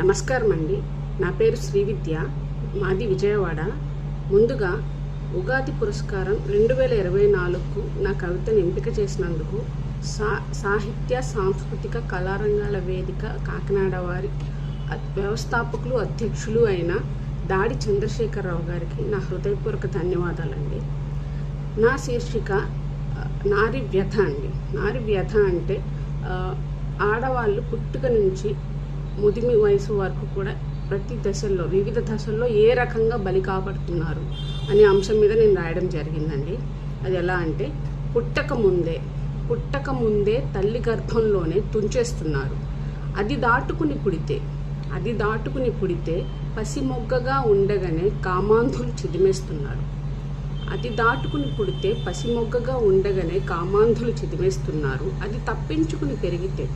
నమస్కారం అండి నా పేరు శ్రీవిద్య. మాది విజయవాడ. ముందుగా ఉగాది పురస్కారం రెండు వేల ఇరవై నాలుగుకు నా కవితను ఎంపిక చేసినందుకు సా సాహిత్య సాంస్కృతిక కళారంగాల వేదిక కాకినాడ వారి వ్యవస్థాపకులు అధ్యక్షులు అయిన దాడి చంద్రశేఖరరావు గారికి నా హృదయపూర్వక ధన్యవాదాలండి. నా శీర్షిక నారి వ్యథ అండి. నారి వ్యథ అంటే ఆడవాళ్ళు పుట్టుక నుంచి ముదిమి వయసు వరకు కూడా ప్రతి దశల్లో వివిధ దశల్లో ఏ రకంగా బలి కాబడుతున్నారు అనే అంశం మీద నేను రాయడం జరిగిందండి. అది ఎలా అంటే పుట్టక ముందే పుట్టక ముందే తల్లి గర్భంలోనే తుంచేస్తున్నారు. అది దాటుకుని పుడితే అది దాటుకుని పుడితే పసిమొగ్గగా ఉండగానే కామాంధులు చిదిమేస్తున్నారు. అది దాటుకుని పుడితే పసిమొగ్గగా ఉండగానే కామాంధులు చిదిమేస్తున్నారు. అది తప్పించుకుని పెరిగితే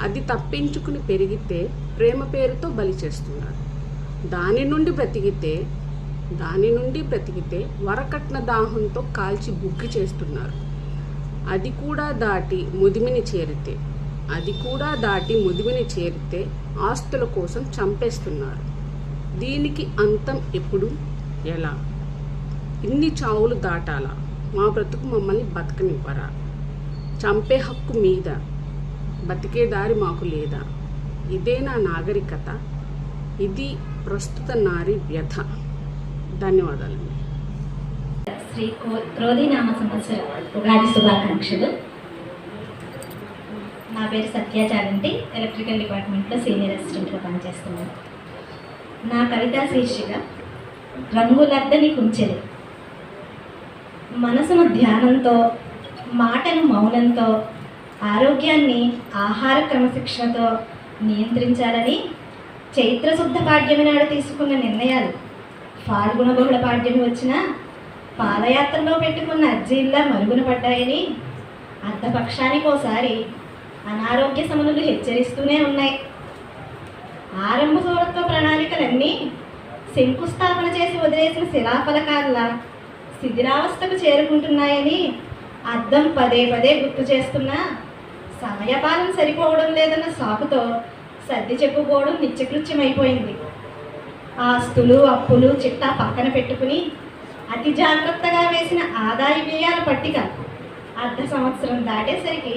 అది తప్పించుకుని పెరిగితే ప్రేమ పేరుతో బలి చేస్తున్నారు. దాని నుండి బ్రతికితే దాని నుండి బ్రతికితే వరకట్న దాహంతో కాల్చి బుగ్గి చేస్తున్నారు. అది కూడా దాటి ముదిమిని చేరితే అది కూడా దాటి ముదిమిని చేరితే ఆస్తుల కోసం చంపేస్తున్నారు. దీనికి అంతం ఎప్పుడు? ఎలా? ఇన్ని చావులు దాటాలా? మా బ్రతుకు మమ్మల్ని బతకనివ్వరా? చంపే హక్కు మీద? బతికే దారి మాకు లేదా? ఇదే నా నాగరికత. ఇది ప్రస్తుత నారి వ్యథ ధన్యవాదాలండి. శ్రీ కో- క్రోధినామ సంవత్సర ఉగాది శుభాకాంక్షలు. నా పేరు సత్యాచారంటి ఎలక్ట్రికల్ డిపార్ట్మెంట్లో సీనియర్ అసిస్టెంట్గా పనిచేస్తున్నాను. నా కవితా శీర్షిక రంగులద్దని కుంచెలు. మనసును ధ్యానంతో మాటను మౌనంతో ఆరోగ్యాన్ని ఆహార క్రమశిక్షణతో నియంత్రించాలని చైత్రశుద్ధ పాడ్యమి నాడు తీసుకున్న నిర్ణయాలు. ఫాల్గుణ బహుళ పాడ్యమి వచ్చిన పాదయాత్రలో పెట్టుకున్న అర్జీల్లా మరుగున పడ్డాయని అర్ధపక్షానికి ఓసారి అనారోగ్య సమనులు హెచ్చరిస్తూనే ఉన్నాయి. ఆరంభ సూరత్వ ప్రణాళికలన్నీ శంకుస్థాపన చేసి వదిలేసిన శిలాఫలకాల్లా శిథిరావస్థకు చేరుకుంటున్నాయని అర్థం పదే పదే గుర్తు చేస్తున్నా సమయపాలన సరిపోవడం లేదన్న సాకుతో సర్ది చెప్పుకోవడం నిత్యకృత్యమైపోయింది. ఆస్తులు అప్పులు చిట్టా పక్కన పెట్టుకుని అతి జాగ్రత్తగా వేసిన ఆదాయ వ్యయాల పట్టిక అర్ధ సంవత్సరం దాటేసరికి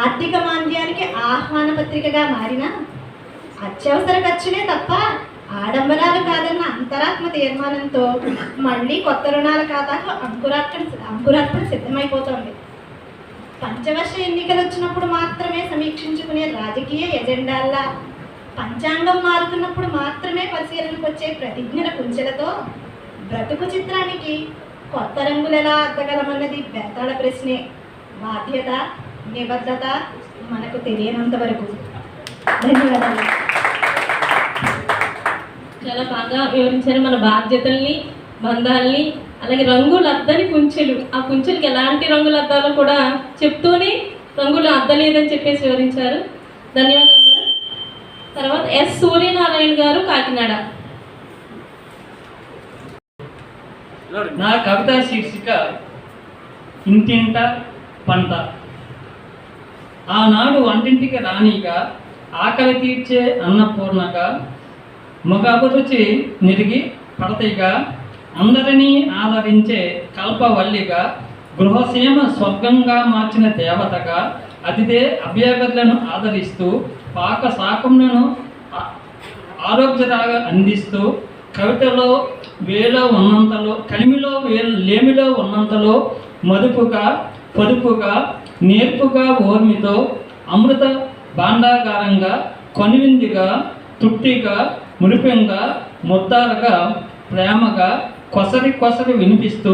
ఆర్థిక మాంద్యానికి ఆహ్వాన పత్రికగా మారిన అత్యవసర ఖర్చులే తప్ప ఆడంబరాలు కాదన్న అంతరాత్మ తీర్మానంతో మళ్ళీ కొత్త రుణాల ఖాతాకు అంకురార్పణ అంకురార్పణ సిద్ధమైపోతోంది. పంచవర్ష ఎన్నికలు వచ్చినప్పుడు మాత్రమే సమీక్షించుకునే రాజకీయ ఎజెండాల్లా పంచాంగం మారుతున్నప్పుడు మాత్రమే పరిశీలనకు వచ్చే ప్రతిజ్ఞల కుంచెలతో బ్రతుకు చిత్రానికి కొత్త రంగులు ఎలా అద్దగలమన్నది బెత్తాళ ప్రశ్నే. బాధ్యత నిబద్ధత మనకు తెలియనంత వరకు. ధన్యవాదాలు. చాలా బాగా వివరించారు మన బాధ్యతల్ని బంధాల్ని అలాగే రంగులు అద్దని కుంచెలు. ఆ కుంచెలకి ఎలాంటి రంగులు అద్దాలో కూడా చెప్తూనే రంగులు అద్దలేదని చెప్పేసి వివరించారు. ధన్యవాదాలు మేడం. తర్వాత ఎస్ సూర్యనారాయణ గారు కాకినాడ. నా కవిత శీర్షిక ఇంటింట పంట. ఆనాడు వంటింటికి రాణిగా ఆకలి తీర్చే అన్నపూర్ణగా ముఖాభిరుచి నిరిగి పడతయిగా అందరినీ ఆదరించే కల్పవల్లిగా గృహసీమ స్వర్గంగా మార్చిన దేవతగా అతిథే అభ్యర్థులను ఆదరిస్తూ పాక శాకములను ఆరోగ్యరాగా అందిస్తూ కవితలో వేలో ఉన్నంతలో కలిమిలో వే లేమిలో ఉన్నంతలో మదుపుగా పొదుపుగా నేర్పుగా ఓర్మితో అమృత భాండాగారంగా కొనివిందిగా తుట్టిగా మురిపెంగా ముద్దారగా ప్రేమగా కొసరి కొసరి వినిపిస్తూ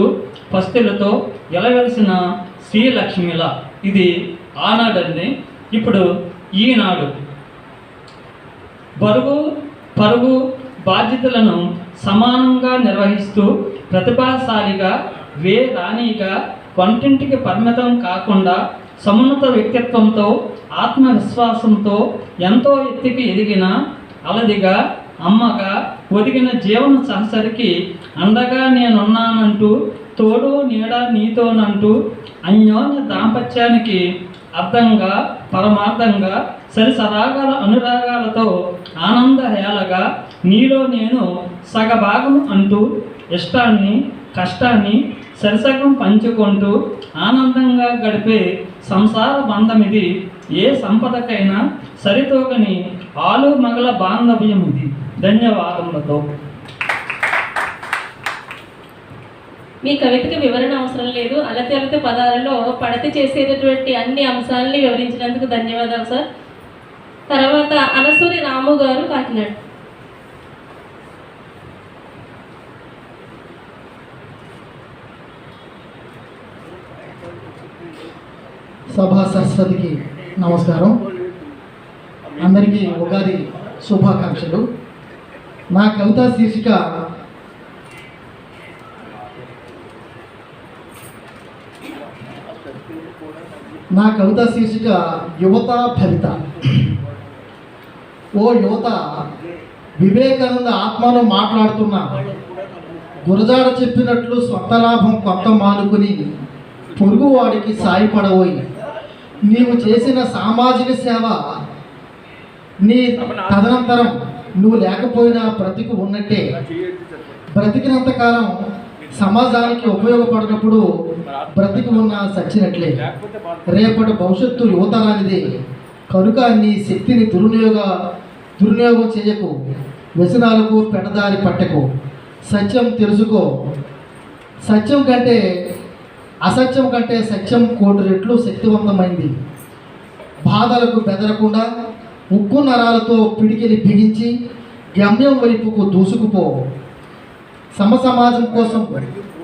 పస్తులతో ఎలవెలిసిన శ్రీలక్ష్మిల. ఇది ఆనాడండి ఇప్పుడు ఈనాడు. బరువు పరుగు బాధ్యతలను సమానంగా నిర్వహిస్తూ ప్రతిభాశాలిగా వే రాణిగా వంటింటికి పరిమితం కాకుండా సమున్నత వ్యక్తిత్వంతో ఆత్మవిశ్వాసంతో ఎంతో ఎత్తికి ఎదిగిన అలదిగా అమ్మగా ఒదిగిన జీవన సహసరికి అండగా నేనున్నానంటూ తోడు నీడ నీతోనంటూ అన్యోన్య దాంపత్యానికి అర్థంగా పరమార్థంగా సరి సరాగాల అనురాగాలతో ఆనందహేళగా నీలో నేను సగభాగం అంటూ ఇష్టాన్ని కష్టాన్ని సరిసగం పంచుకుంటూ ఆనందంగా గడిపే సంసార బంధం ఇది ఏ సంపదకైనా సరితోగని ఆలు మగల బాంధవ్యం ఇది ధన్యవాదములతో. మీ కవితకి వివరణ అవసరం లేదు. అలతి అలతి పదాలలో పడతి చేసేటటువంటి అన్ని అంశాలని వివరించినందుకు ధన్యవాదాలు సార్. తర్వాత అనసూరి రాము గారు కాకినాడ. సభా సరస్వతికి నమస్కారం. అందరికీ ఉగాది శుభాకాంక్షలు. నా కవిత శీర్షిక. నా కవిత శీర్షిక యువత ఫలిత. ఓ యువత వివేకానంద ఆత్మలో మాట్లాడుతున్నా. గురజాడ చెప్పినట్లు సొంత లాభం కొంత మానుకుని పొరుగువాడికి సాయపడబోయి. నీవు చేసిన సామాజిక సేవ నీ తదనంతరం నువ్వు లేకపోయినా బ్రతికి ఉన్నట్టే. బ్రతికినంత కాలం సమాజానికి ఉపయోగపడినప్పుడు బ్రతికి ఉన్న సచ్చినట్లే. రేపటి భవిష్యత్తు యువతరానిది. కనుక నీ శక్తిని దుర్వినియోగ దుర్వినియోగం చేయకు. వ్యసనాలకు పెడదారి పట్టకు. సత్యం తెలుసుకో. సత్యం కంటే అసత్యం కంటే సత్యం కోటి రెట్లు శక్తివంతమైంది. బాధలకు బెదరకుండా ఉక్కు నరాలతో పిడికిలి బిగించి గమ్యం వైపుకు దూసుకుపో. సమసమాజం కోసం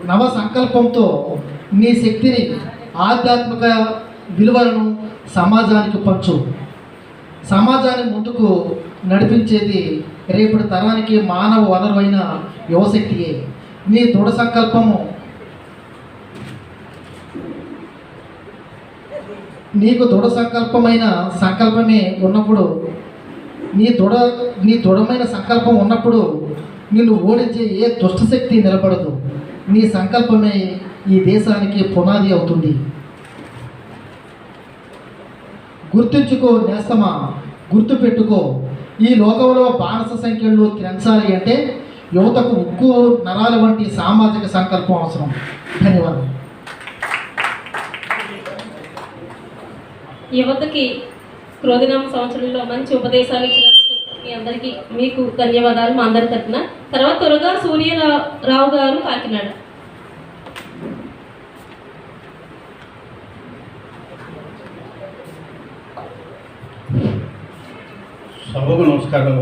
నవ సంకల్పంతో నీ శక్తిని ఆధ్యాత్మిక విలువలను సమాజానికి పంచు. సమాజాన్ని ముందుకు నడిపించేది రేపటి తరానికి మానవ వనరువైన యువశక్తియే. నీ దృఢ సంకల్పము నీకు దృఢ సంకల్పమైన సంకల్పమే ఉన్నప్పుడు నీ దృఢ నీ దృఢమైన సంకల్పం ఉన్నప్పుడు నిన్ను ఓడించే ఏ దుష్టశక్తి నిలబడదు. నీ సంకల్పమే ఈ దేశానికి పునాది అవుతుంది. గుర్తుంచుకో నేస్తమా గుర్తు పెట్టుకో ఈ లోకంలో బాణస సంఖ్యలు త్రెంచాలి అంటే యువతకు ఉక్కు నరాల వంటి సామాజిక సంకల్పం అవసరం. ధన్యవాదాలు. యువతకి క్రోధినామ సంవత్సరంలో మంచి ఉపదేశాలు ఇచ్చినందుకు మీ అందరికీ మీకు ధన్యవాదాలు మా అందరి తరఫున తర్వాత త్వరగా సూర్యరావు గారు కాకినాడ. సభకు నమస్కారం.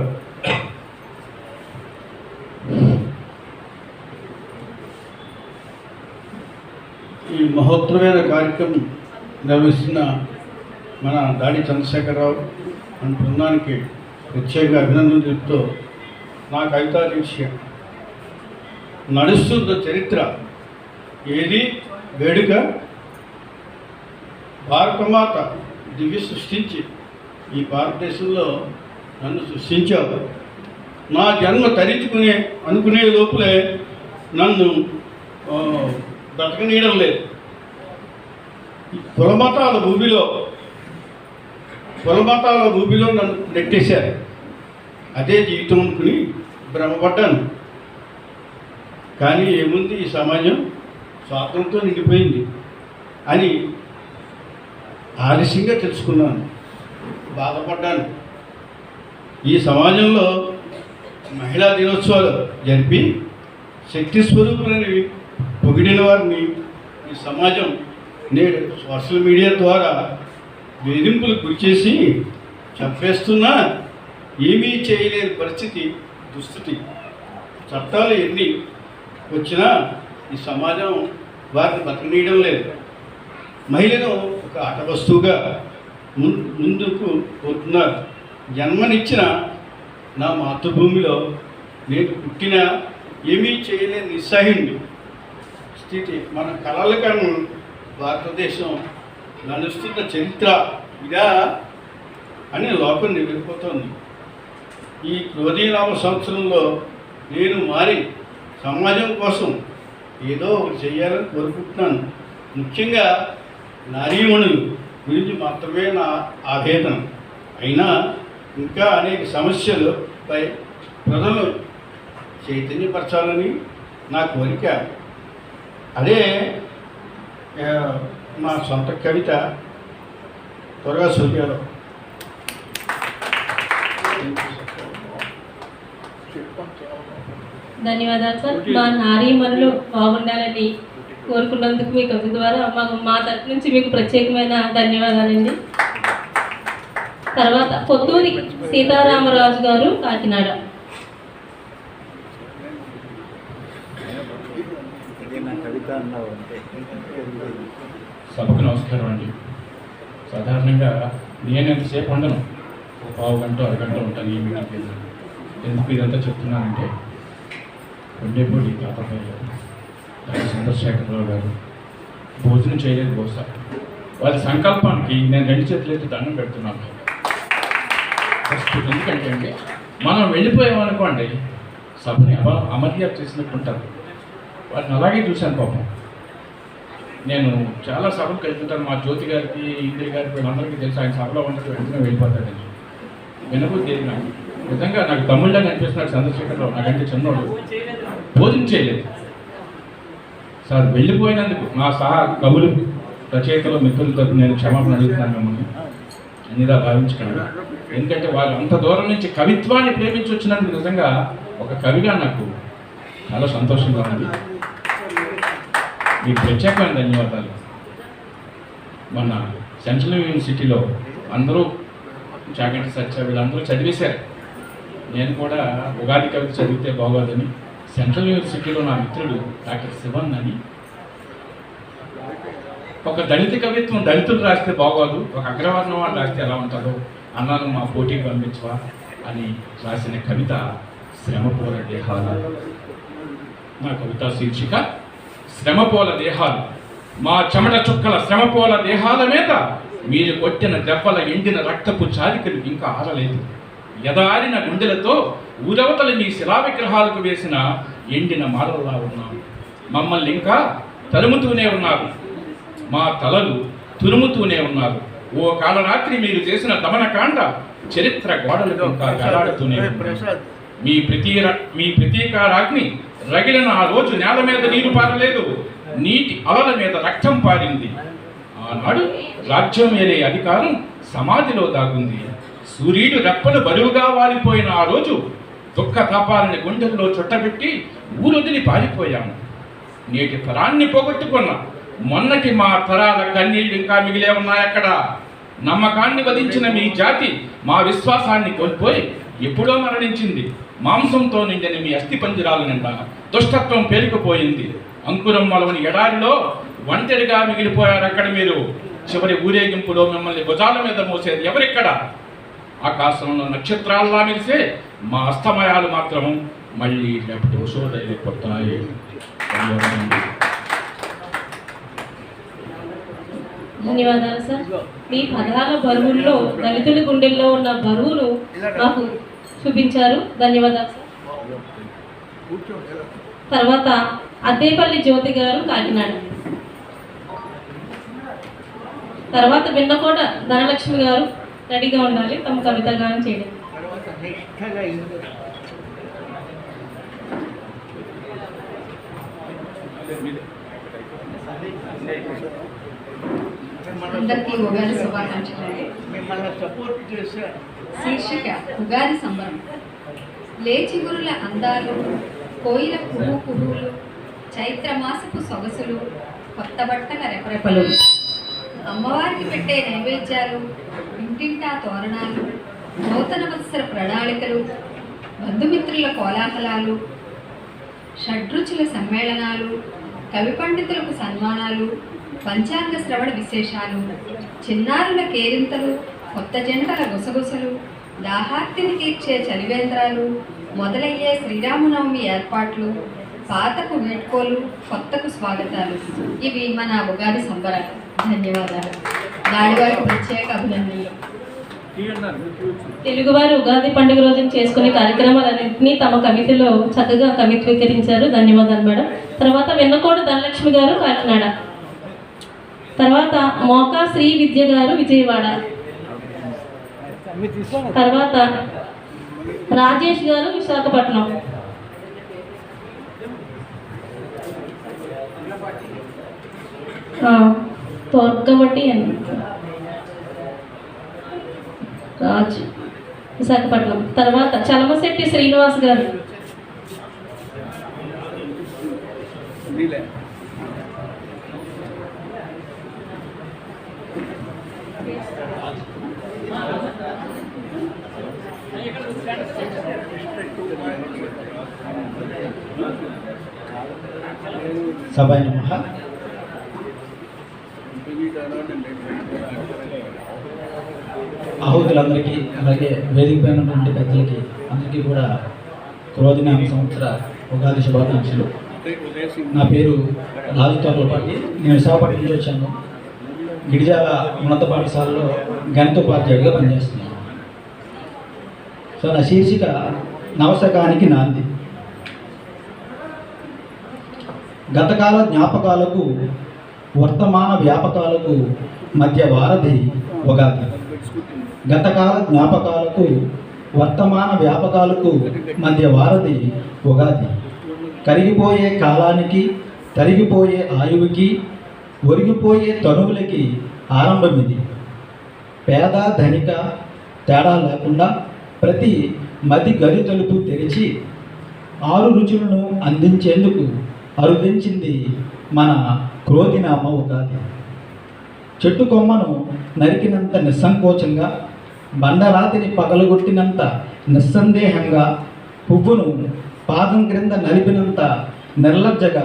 ఈ మహోత్తరమైన కార్యక్రమం నిర్వహిస్తున్న మన దాడి చంద్రశేఖరరావు మన బృందానికి ప్రత్యేకంగా అభినందనలు చెప్తూ నా కవితా విషయం నడుస్తున్న చరిత్ర ఏది? వేడుక? భారతమాత దివ్య సృష్టించి ఈ భారతదేశంలో నన్ను సృష్టించావు. నా జన్మ తరించుకునే అనుకునే లోపలే నన్ను ఆ, బ్రతకనీయడం లేదు. ఈ కులమతాల భూమిలో కులమతాల భూమిలో నన్ను నెట్టేశారు. అదే జీవితం అనుకుని భ్రమపడ్డాను. కానీ ఏముంది ఈ సమాజం? స్వాతంత్రం నిండిపోయింది అని ఆలస్యంగా తెలుసుకున్నాను. బాధపడ్డాను. ఈ సమాజంలో మహిళా దినోత్సవాలు జరిపి శక్తి స్వరూపులని పొగిడిన వారిని ఈ సమాజం నేడు సోషల్ మీడియా ద్వారా వేధింపులకు గురిచేసి చంపేస్తున్నా ఏమీ చేయలేని పరిస్థితి దుస్థితి. చట్టాలు ఎన్ని వచ్చినా ఈ సమాజం వారిని బతకనీయడం లేదు. మహిళను ఒక ఆట వస్తువుగా ముందుకు పోతున్నారు. జన్మనిచ్చిన నా మాతృభూమిలో నేను పుట్టిన ఏమీ చేయలేని నిస్సహాయుణ్ణి స్థితి మన కళల కన్నా భారతదేశం నడుస్తున్న చరిత్ర ఇదా అని లోకం వెళ్ళిపోతోంది ఈ క్రోధీనామ సంవత్సరంలో నేను మారి సమాజం కోసం ఏదో ఒకటి చేయాలని కోరుకుంటున్నాను. ముఖ్యంగా నారీమణులు గురించి మాత్రమే నా ఆవేదన. అయినా ఇంకా అనేక సమస్యలపై ప్రజలు చైతన్యపరచాలని నా కోరిక. అదే మా సొంత కవిత త్వరగా సూర్యాలు ధన్యవాదాలు సార్. మా నారీమణులు బాగుండాలని కోరుకున్నందుకు మీ కవి ద్వారా మాకు మా తరపు నుంచి మీకు ప్రత్యేకమైన ధన్యవాదాలండి. తర్వాత కొత్తూరి సీతారామరాజు గారు కాకినాడ. సభకు నమస్కారం అండి. సాధారణంగా నేను ఎంతసేపు ఉండను ఒక పావు గంట అరగంట ఉంటాను ఏమి నాకు ఎందుకు ఇదంతా చెప్తున్నానంటే కొండేపూడి తాతపై గారు చంద్రశేఖరరావు గారు భోజనం చేయలేదు బహుశా. వారి సంకల్పానికి నేను రెండు చేతులైతే దండం పెడుతున్నాను. ఫస్ట్ ఎందుకంటే అండి మనం వెళ్ళిపోయామనుకోండి సభని అమ అమర్యాద చేసినట్టు ఉంటారు. వారిని అలాగే చూశాను పాపం. నేను చాలా సభలకు వెళ్తుంటాను మా జ్యోతి గారికి ఇందిరి గారికి వీళ్ళందరికీ తెలుసు. ఆయన సభలో ఉండదు వెంటనే వెళ్ళిపోతాడని వినబుద్ధి లేదు నిజంగా నాకు తమ్ముళ్ళగా అనిపిస్తున్నాడు చంద్రశేఖరరావు నాకంటే చిన్నోడు. భోజనం చేయలేదు. సార్ వెళ్ళిపోయినందుకు మా సహా కవులు రచయితలు మిత్రులతో నేను క్షమాపణ అడుగుతున్నాను మిమ్మల్ని. అన్నిలా భావించకండి. ఎందుకంటే వాళ్ళు అంత దూరం నుంచి కవిత్వాన్ని ప్రేమించి వచ్చినందుకు నిజంగా ఒక కవిగా నాకు చాలా సంతోషంగా ఉంది మీకు ప్రత్యేకమైన ధన్యవాదాలు. మన సెంట్రల్ యూనివర్సిటీలో అందరూ చాగంటి సత్య వీళ్ళందరూ చదివేశారు. నేను కూడా ఉగాది కవిత చదివితే బాగోదని సెంట్రల్ యూనివర్సిటీలో నా మిత్రుడు డాక్టర్ శివన్ అని. ఒక దళిత కవిత్వం దళితులు రాస్తే బాగోదు ఒక అగ్రవర్ణం వాళ్ళు రాస్తే ఎలా ఉంటుందో అన్నాను మా పోటీకి పంపించవా అని రాసిన కవిత శ్రమపూర దేహాల నా కవిత శీర్షిక శ్రమపోల దేహాలు. మా చెమట చుక్కల శ్రమపోల దేహాల మీద మీరు కొట్టిన దెబ్బల ఎండిన రక్తపు చారికలు ఇంకా ఆరలేదు. ఎదారిన గుండెలతో ఊరవతల మీ శిలా విగ్రహాలకు వేసిన ఎండిన మాలలా ఉన్నాం. మమ్మల్ని ఇంకా తరుముతూనే ఉన్నారు. మా తలలు తురుముతూనే ఉన్నారు. ఓ కాలరాత్రి మీరు చేసిన దమనకాండ చరిత్ర ఉంది. మీ ప్రతీర మీ ప్రతీకారాగ్ని రగిలిన ఆ రోజు నేల మీద నీరు పారలేదు. నీటి అలల మీద రక్తం పారింది. ఆనాడు రాజ్యం ఏలే అధికారం సమాధిలో దాగుంది. సూర్యుడు రెప్పలు బరువుగా వాలిపోయిన ఆ రోజు దుఃఖ తాపాలని గుండెల్లో చుట్టబెట్టి ఊరొదిలి పారిపోయాము. నేటి తరాన్ని పోగొట్టుకున్న మొన్నటి మా తరాల కన్నీళ్ళు ఇంకా మిగిలే ఉన్నాయక్కడ నమ్మకాన్ని వధించిన మీ జాతి మా విశ్వాసాన్ని కోల్పోయి ఎప్పుడో మరణించింది. మాంసంతో నిండిన మీ అస్థి పంజరాల నిండా దుష్టత్వం పేరుకుపోయింది. అంకురం మొలవని ఎడారిలో ఒంటరిగా మిగిలిపోయారు అక్కడ మీరు. చివరి ఊరేగింపులో మిమ్మల్ని భుజాల మీద మోసేది ఎవరిక్కడ? ఆకాశంలో నక్షత్రాల్లా మెరిసే మా అస్తమయాలు మాత్రం మళ్ళీ లేకపోతే ఉషోదయపోతాయి ధన్యవాదాలు. ధన్యవాదాలు సార్. మీ పదాల బరువుల్లో దళితుల గుండెల్లో ఉన్న బరువును మాకు చూపించారు. ధన్యవాదాలు సార్. తర్వాత అద్దేపల్లి జ్యోతి గారు కాకినాడ. తర్వాత విన్నకోట ధనలక్ష్మి గారు రెడీగా ఉండాలి. తమ కవిత గానం చేయడం. అందరికీ ఉగాది శీర్షిక ఉగాది సంబరం. లేచిగురుల అందాలు కోయిల కుహు కుహులు చైత్రమాసపు సొగసులు కొత్త బట్టల రెపరెపలు. అమ్మవారికి పెట్టే నైవేద్యాలు ఇంటింటా తోరణాలు నూతన వత్సర ప్రణాళికలు బంధుమిత్రుల కోలాహలాలు షడ్రుచుల సమ్మేళనాలు కవి పండితులకు సన్మానాలు పంచాంగ శ్రవణ విశేషాలు చిన్నారుల కేరింతలు కొత్త జంటల గుసగుసలు దాహార్తిని తీర్చే చలివేంద్రాలు మొదలయ్యే శ్రీరామనవమి ఏర్పాట్లు పాతకు వేట్కోలు కొత్తకు స్వాగతాలు. ఇవి మన ఉగాది సంబరాలు. ధన్యవాదాలు. దాడివారికి ప్రత్యేక అభినందనలు. తెలుగువారు ఉగాది పండుగ రోజున చేసుకునే కార్యక్రమాలన్నింటినీ తమ కవితలో చక్కగా కవిత్వీకరించారు ధన్యవాదాలు మేడం. తర్వాత వెన్నకోడు ధనలక్ష్మి గారు కాకినాడ. తర్వాత మోకా శ్రీ విద్య గారు విజయవాడ. తర్వాత రాజేష్ గారు విశాఖపట్నం. ఆ, తోర్గబట్టి రాజు విశాఖపట్నం. తర్వాత చలమశెట్టి శ్రీనివాస్ గారు. సభాయ నమ. ఆహుతులందరికీ అలాగే వేదిక పైన ఉన్నటువంటి పెద్దలకి అందరికీ కూడా క్రోధినామ సంవత్సర ఉగాది శుభాకాంక్షలు. నా పేరు రాజు తోటలపాటి నేను విశాఖపట్నం నుంచి వచ్చాను. గిరిజాల ఉన్నత పాఠశాలలో గణితోపాధ్యాయుడిగా పనిచేస్తున్నాను. సో నా శీర్షిక నవశకానికి నాంది. గతకాల జ్ఞాపకాలకు వర్తమాన వ్యాపకాలకు మధ్య వారధి ఉగాది. గతకాల జ్ఞాపకాలకు వర్తమాన వ్యాపకాలకు మధ్య వారధి ఉగాది. కరిగిపోయే కాలానికి తరిగిపోయే ఆయువుకి ఒరిగిపోయే తనువులకి ఆరంభం ఇది పేద ధనిక తేడా లేకుండా ప్రతి మది గది తలుపు తెరిచి ఆరు రుచులను అందించేందుకు అరుదించింది మన క్రోధినామ ఉగాది చెట్టు కొమ్మను నరికినంత నిస్సంకోచంగా బండరాతిని పగలగొట్టినంత నిస్సందేహంగా పువ్వును పాదం క్రింద నలిపినంత నిర్లజ్జగా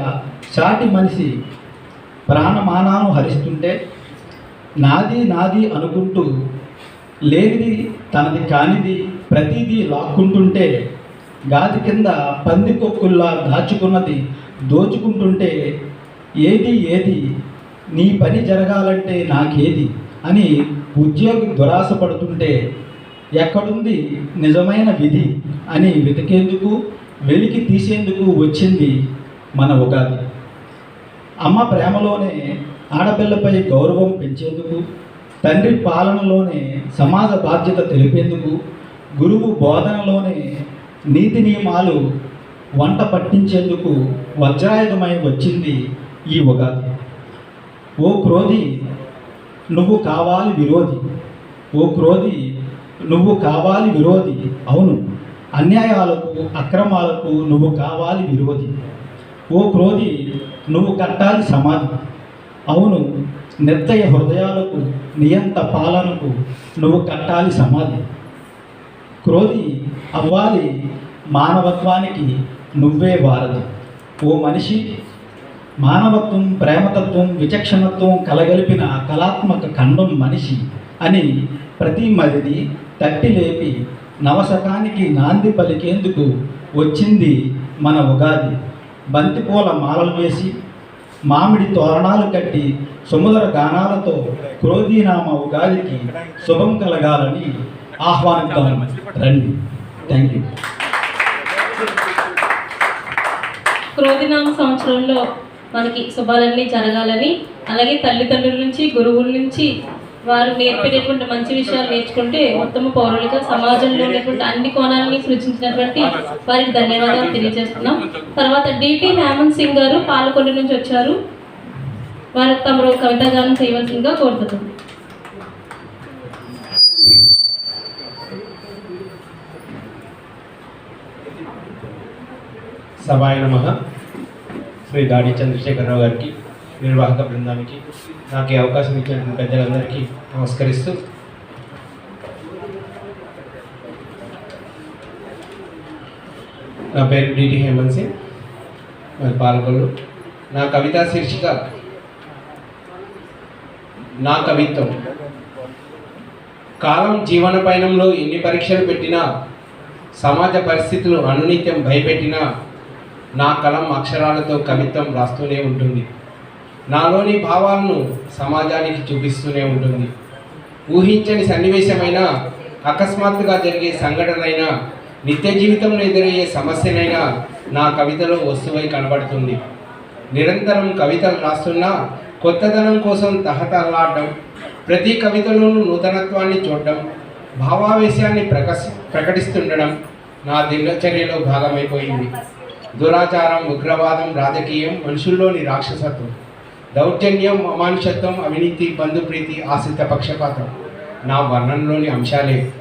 చాటి మనిషి ప్రాణమానాను హరిస్తుంటే నాది నాది అనుకుంటూ లేనిది తనది కానిది ప్రతిదీ లాక్కుంటుంటే గాది కింద పందికొక్కుల్లా దాచుకున్నది దోచుకుంటుంటే ఏది ఏది? నీ పని జరగాలంటే నాకేది? అని ఉద్యోగి దురాశ పడుతుంటే ఎక్కడుంది నిజమైన విధి? అని వెతికేందుకు వెలికి తీసేందుకు వచ్చింది మన ఉగాది. అమ్మ ప్రేమలోనే ఆడపిల్లపై గౌరవం పెంచేందుకు తండ్రి పాలనలోనే సమాజ బాధ్యత తెలిపేందుకు గురువు బోధనలోనే నీతి నియమాలు వంట పట్టించేందుకు వజ్రాయుధమై వచ్చింది ఈ ఉగాది. ఓ క్రోధి నువ్వు కావాలి విరోధి. ఓ క్రోధి నువ్వు కావాలి విరోధి. అవును అన్యాయాలకు అక్రమాలకు నువ్వు కావాలి విరోధి. ఓ క్రోధి నువ్వు కట్టాలి సమాధి. అవును నిర్దయ హృదయాలకు నియంత పాలనకు నువ్వు కట్టాలి సమాధి. క్రోధి అవ్వాలి మానవత్వానికి నువ్వే భారతి. ఓ మనిషి మానవత్వం ప్రేమతత్వం విచక్షణత్వం కలగలిపిన కళాత్మక ఖండం మనిషి అని ప్రతి మదిని తట్టి లేపి నవశకానికి నాంది పలికేందుకు వచ్చింది మన ఉగాది. బంతిపూల మాలలు వేసి మామిడి తోరణాలు కట్టి సముద్ర గానాలతో క్రోధీనామ ఉగాదికి శుభం కలగాలని ఆహ్వానిద్దాం. రండి. థ్యాంక్ యూ క్రోధినామ సంవత్సరంలో మనకి శుభాలన్నీ జరగాలని అలాగే తల్లిదండ్రుల నుంచి గురువుల నుంచి వారు నేర్పేటటువంటి మంచి విషయాలు నేర్చుకుంటే ఉత్తమ పౌరులుగా సమాజంలో ఉన్నటువంటి అన్ని కోణాలని సృష్టించినటువంటి వారికి ధన్యవాదాలు తెలియజేస్తున్నాం. తర్వాత డిటి హేమంత్ సింగ్ గారు పాలకొండ నుంచి వచ్చారు. వారు తమరు కవితాగానం చేయవలసిందిగా కోరుతున్నాం. సభాయ నమ. శ్రీ దాడి చంద్రశేఖరరావు గారికి నిర్వాహక బృందానికి నాకు ఈ అవకాశం ఇచ్చినటువంటి పెద్దలందరికీ నమస్కరిస్తూ నా పేరు డిటి హేమంత్ సింగ్. మరి పాల్గొల్లు నా కవితా శీర్షిక నా కవిత్వం. కాలం జీవన పయనంలో ఎన్ని పరీక్షలు పెట్టినా సమాజ పరిస్థితులు అనునిత్యం భయపెట్టినా నా కలం అక్షరాలతో కవిత్వం రాస్తూనే ఉంటుంది. నాలోని భావాలను సమాజానికి చూపిస్తూనే ఉంటుంది. ఊహించని సన్నివేశమైన అకస్మాత్తుగా జరిగే సంఘటనైనా నిత్య జీవితంలో ఎదురయ్యే సమస్యనైనా నా కవితలో వస్తువై కనబడుతుంది. నిరంతరం కవితలు రాస్తున్నా కొత్తదనం కోసం తహతల్లాడడం ప్రతి కవితలోనూ నూతనత్వాన్ని చూడడం భావావేశాన్ని ప్రకస్ ప్రకటిస్తుండడం నా దినచర్యలో భాగమైపోయింది. దురాచారం ఉగ్రవాదం రాజకీయం మనుషుల్లోని రాక్షసత్వం దౌర్జన్యం అమానుషత్వం అవినీతి బంధుప్రీతి ఆశ్రిత పక్షపాతం. నా వర్ణనలోని అంశాలే.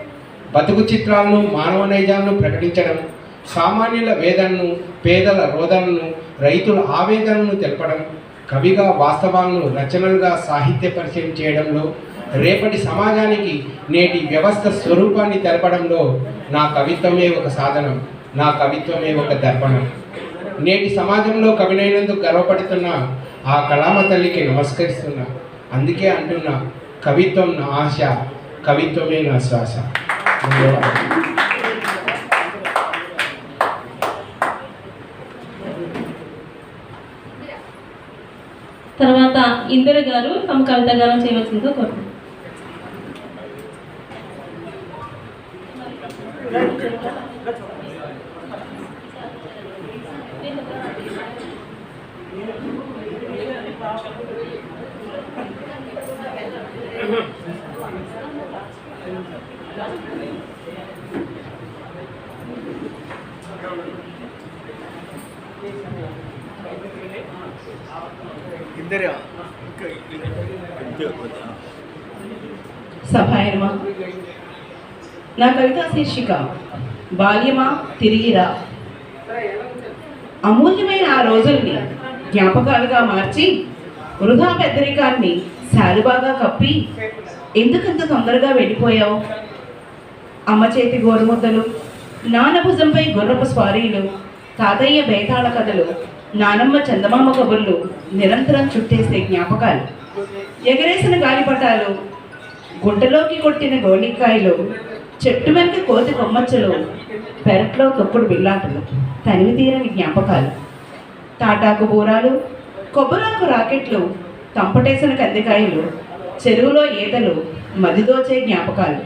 బతుకు చిత్రాలను మానవ నైజాలను ప్రకటించడం సామాన్యుల వేదనను పేదల రోదనను రైతుల ఆవేదనను తెలపడం కవిగా వాస్తవాలను రచనలుగా సాహిత్య పరిచయం చేయడంలో రేపటి సమాజానికి నేటి వ్యవస్థ స్వరూపాన్ని తెలపడంలో నా కవిత్వమే ఒక సాధనం నా కవిత్వమే ఒక దర్పణం. నేటి సమాజంలో కవినైనందుకు గర్వపడుతున్న ఆ కళామ తల్లికి నమస్కరిస్తున్నా. అందుకే అంటున్నా కవిత్వం నా ఆశ కవిత్వమే నా శ్వాస. తర్వాత ఇందిర గారు తమ కవిత గానం చేయవలసిందిగా కోరుతున్నాను ఇందిరా నా కవితా శీర్షిక బాల్యమా తిరిగిరా అమూల్యమైన ఆ రోజుల్ని జ్ఞాపకాలుగా మార్చి వృధా పెద్దరికాన్ని శాలుబాగా కప్పి ఎందుకంత తొందరగా వెళ్ళిపోయావు? అమ్మ చేతి గోరుముద్దలు నాన్న భుజంపై గుర్రపు స్వారీలు తాతయ్య బేతాళ కథలు నానమ్మ చందమామ కబుర్లు నిరంతరం చుట్టేసే జ్ఞాపకాలు. ఎగరేసిన గాలిపటాలు గుంటలోకి కొట్టిన గోళికాయలు చెట్టు వెనక కోతి కొమ్మచ్చలు పెరట్లో తొక్కుడు బిల్లాటలు తనివి తీరని జ్ఞాపకాలు. తాటాకు బూరాలు కొబ్బరాకు రాకెట్లు తంపటేసిన కందికాయలు చెరువులో ఈతలు మదిదోచే జ్ఞాపకాలు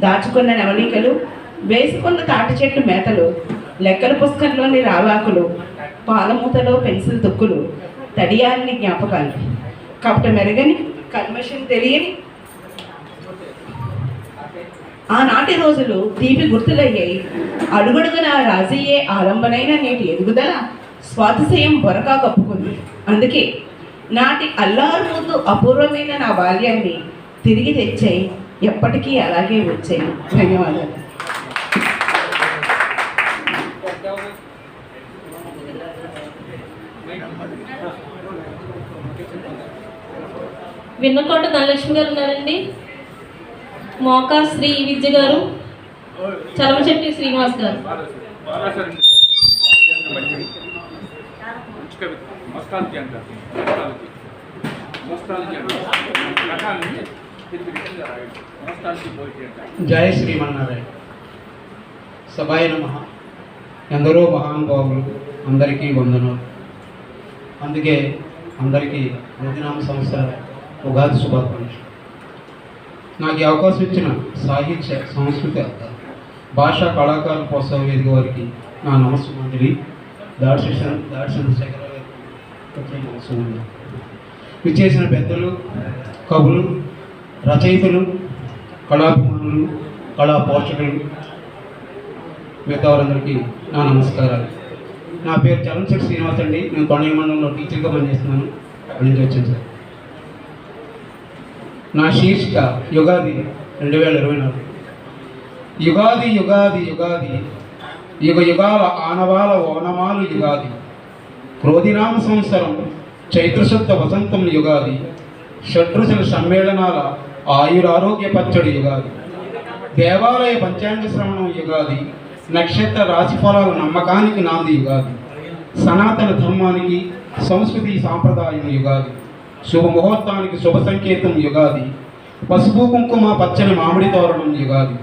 దాచుకున్న నవలికలు వేసుకున్న తాటి చెట్టు మేతలు లెక్కల పుస్తకంలోని రావాకులు పాలమూతలో పెన్సిల్ తుక్కులు తడియాలని జ్ఞాపకాలు. కపట మెరగని కన్మషన్ తెలియని ఆనాటి రోజులు తీపి గుర్తులయ్యాయి. అడుగడుగున రాజయ్యే ఆలంబనైన నేటి ఎదుగుదల స్వాతిశయం బొరకా కప్పుకుంది. అందుకే నాటి అల్లారు ముందు అపూర్వమైన నా బాల్యాన్ని తిరిగి తెచ్చాయి. ఎప్పటికీ అలాగే వచ్చాయి. ధన్యవాదాలు. విన్నకోట ధనలక్ష్మి గారు ఉన్నారండి. మోకా శ్రీ విద్య గారు చలమచెట్టి శ్రీనివాస్ గారు. మస్తాలజీ అంటారు. మస్తాలజీ మస్తాలజీ అంటారు. రకాన్ని జయ శ్రీమన్నారాయణ. సభాయ నమ. ఎందరో మహానుభావులు అందరికీ వందనాలు. అందుకే అందరికీ నూతనామ సంవత్సర ఉగాది శుభాకాంక్షలు. నాకు ఈ అవకాశం ఇచ్చిన సాహిత్య సంస్కృతి భాషా కళాకారుల ప్రోత్సాహ వేదిక వారికి నా నమస్సుమంజలి దాడి దాడి చంద్రశేఖర విచ్చేసిన పెద్దలు కవులు రచయితలు కళాభిమానులు కళా పోషకులు మిగతా వారందరికీ నా నమస్కారాలు. నా పేరు చలంశెట్టి శ్రీనివాస్ అండి. నేను కొండయ్య మండలంలో టీచర్గా పనిచేస్తున్నాను. అక్కడి నుంచి వచ్చాను సార్. నా శీర్షిక యుగాది రెండు వేల ఇరవై నాలుగు. యుగాది యుగాది యుగాది. యుగ యుగాల ఆనవాల ఓనమాలు యుగాది. క్రోధినామ సంవత్సరం చైత్రశుద్ధ వసంతం యుగాది షడ్రుచుల సమ్మేళనాల ఆయురారోగ్య పచ్చడి యుగాది దేవాలయ పంచాంగ శ్రవణం యుగాది నక్షత్ర రాశిఫలాల నమ్మకానికి నాంది యుగాది సనాతన ధర్మానికి సంస్కృతి సాంప్రదాయం యుగాది శుభముహూర్తానికి శుభ సంకేతం యుగాది పసుపు కుంకుమ పచ్చని మామిడి తోరణం యుగాది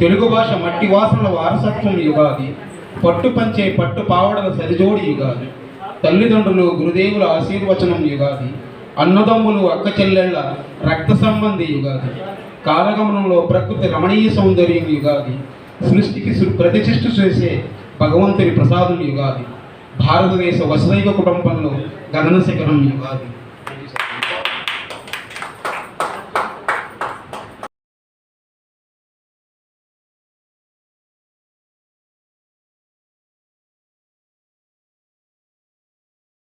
తెలుగు భాష మట్టి వాసనల వారసత్వం యుగాది పట్టు పంచే పట్టు పావడల సరిజోడి యుగాది. తల్లిదండ్రులు గురుదేవుల ఆశీర్వచనం యుగాది అన్నదమ్ములు అక్క చెల్లెళ్ళ రక్త సంబంధి యుగాది కాలగమనంలో ప్రకృతి రమణీయ సౌందర్యం యుగాది సృష్టికి ప్రతిష్ఠ చేసే భగవంతుని ప్రసాదం యుగాది భారతదేశ వసుదైవ కుటుంబంలో గగన శిఖరం యుగాది.